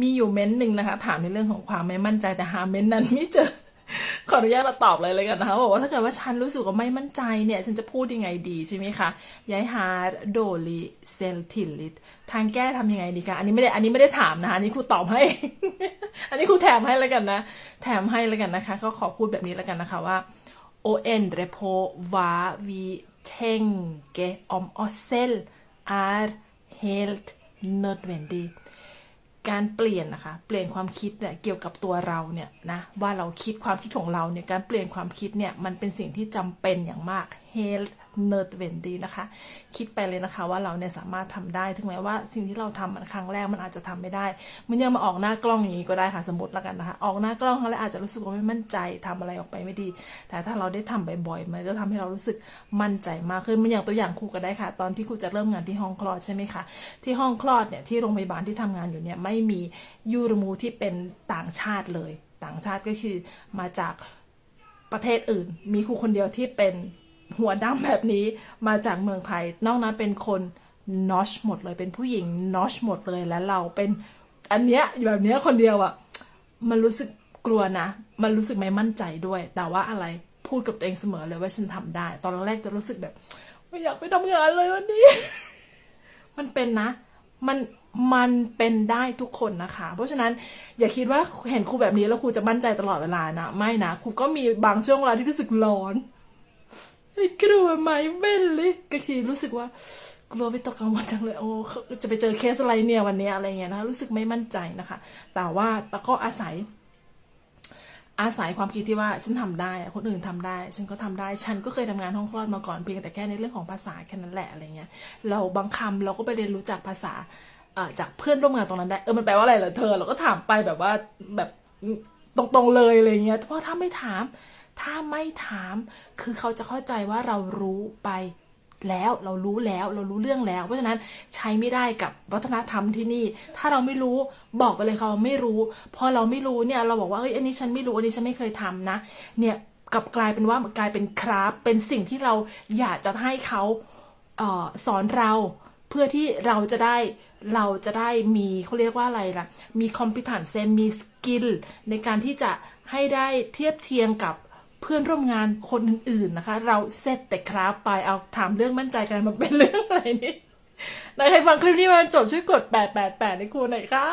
มีอยู่เม้นหนึ่งนะคะ ถามในเรื่องของความไม่มั่นใจแต่หาเม้นนั้นไม่เจอ ขออนุญาตเราตอบเลยเลยกันนะคะบอกว่าถ้าเกิดว่าฉันรู้สึกว่าไม่มั่นใจเนี่ย ฉันจะพูดยังไงดีใช่ไหมคะยายฮาโดลีเซลทิลิตทางแก้ทำยังไงดีคะอันนี้ไม่ได้อันนี้ไม่ได้ถามนะคะอันนี้ครูตอบให้ อันนี้ครูแถมให้แล้วกันนะ แถมให้แล้วกันนะคะ ก็ขอพูดแบบนี้แล้วกันนะคะว่า O en på hva vi tenker om oss selv er helt nødvendig การเปลี่ยนนะคะ เปลี่ยนความคิดเนี่ยเกี่ยวกับตัวเราเนี่ยนะว่าเราคิดความคิดของเราเนี่ยการเปลี่ยนความคิดเนี่ยมันเป็นสิ่งที่จำเป็นอย่างมาก helt nødvendig นะคะ คิดไปเลยนะคะว่าเราเนี่ยสามารถทำได้ ถึงแม้ว่าสิ่งที่เราทำมันครั้งแรกมันอาจจะทำไม่ได้ มันยังมาออกหน้ากล้องอย่างนี้ก็ได้ค่ะสมมติแล้วกันนะคะ ออกหน้ากล้องครั้งแรกอาจจะรู้สึกว่าไม่มั่นใจทำอะไรออกไปไม่ดี แต่ถ้าเราได้ทำบ่อยๆ มันก็ทำให้เรารู้สึกมั่นใจมากขึ้นมันอย่างตัวอย่างครูก็ได้ค่ะ ตอนที่ครูจะเริ่มงานที่ห้องคลอดใช่ไหมคะที่ห้องคลอดเนี่ยที่โรงพยาบาลที่ทำงานอยู่เนี่ยไม่มียูรมูที่เป็นต่างชาติเลย ต่างชาติก็คือมาจากประเทศอื่น มีครูคนเดียวที่เป็น หัวดำแบบนี้มาจากเมืองไทย นอกนั้นเป็นคนนอชหมดเลย เป็นผู้หญิงนอชหมดเลยและเราเป็นอันเนี้ยแบบเนี้ยคนเดียวอะมันรู้สึกกลัวนะ มันรู้สึกไม่มั่นใจด้วย แต่ว่าอะไรพูดกับตัวเองเสมอเลยว่าฉันทำได้ ตอนแรกจะรู้สึกแบบ ไม่อยากไปทำงานเลยวันนี้ มันเป็นนะ มันมันเป็นได้ทุกคนนะคะ เพราะฉะนั้นอย่าคิดว่าเห็นครูแบบนี้แล้วครูจะมั่นใจตลอดเวลานะ ไม่นะครูก็มีบางช่วงเวลาที่รู้สึกร้อน กลัวไหมเว้นเลยก็คือรู้สึกว่ากลัวไปตกกลางวันจังเลยโอ้จะไปเจอเคสอะไรเนี่ยวันนี้อะไรเงี้ยนะรู้สึกไม่มั่นใจนะคะ แต่ว่าแต่ก็อาศัย อาศัยความคิดที่ว่าฉันทำได้ คนอื่นทำได้ ฉันก็ทำได้ ฉันก็เคยทำงานห้องคลอดมาก่อนเพียงแต่แค่ในเรื่องของภาษาแค่นั้นแหละอะไรเงี้ยเราบางคำเราก็ไปเรียนรู้จากภาษาจากเพื่อนร่วมงานตรงนั้นได้เออมันแปลว่าอะไรเหรอเธอ เราก็ถามไปแบบว่าแบบตรงๆเลยอะไรเงี้ยเพราะถ้าไม่ถาม ถ้าไม่ถามคือเขาจะเข้าใจว่าเรารู้ไปแล้วเรารู้แล้วเรารู้เรื่องแล้ว เพราะฉะนั้นใช้ไม่ได้กับวัฒนธรรมที่นี่ ถ้าเราไม่รู้บอกไปเลยเขาไม่รู้ พอเราไม่รู้เนี่ยเราบอกว่าเอ้ยอันนี้ฉันไม่รู้อันนี้ฉันไม่เคยทำนะ เนี่ยกลับกลายเป็นว่ากลายเป็นคราฟเป็นสิ่งที่เราอยากจะให้เขาเออสอนเรา เพื่อที่เราจะได้เราจะได้มีเขาเรียกว่าอะไรล่ะ มี competence มี skill ในการที่จะให้ได้เทียบเทียงกับ เพื่อนร่วมงานคนอื่นๆนะคะ เราเซตแต่ครับไปเอาถามเรื่องมั่นใจกันมาเป็นเรื่องอะไรนี่ใครฟังคลิปนี้มาจบช่วยกด 888ให้ครูหน่อยค่ะ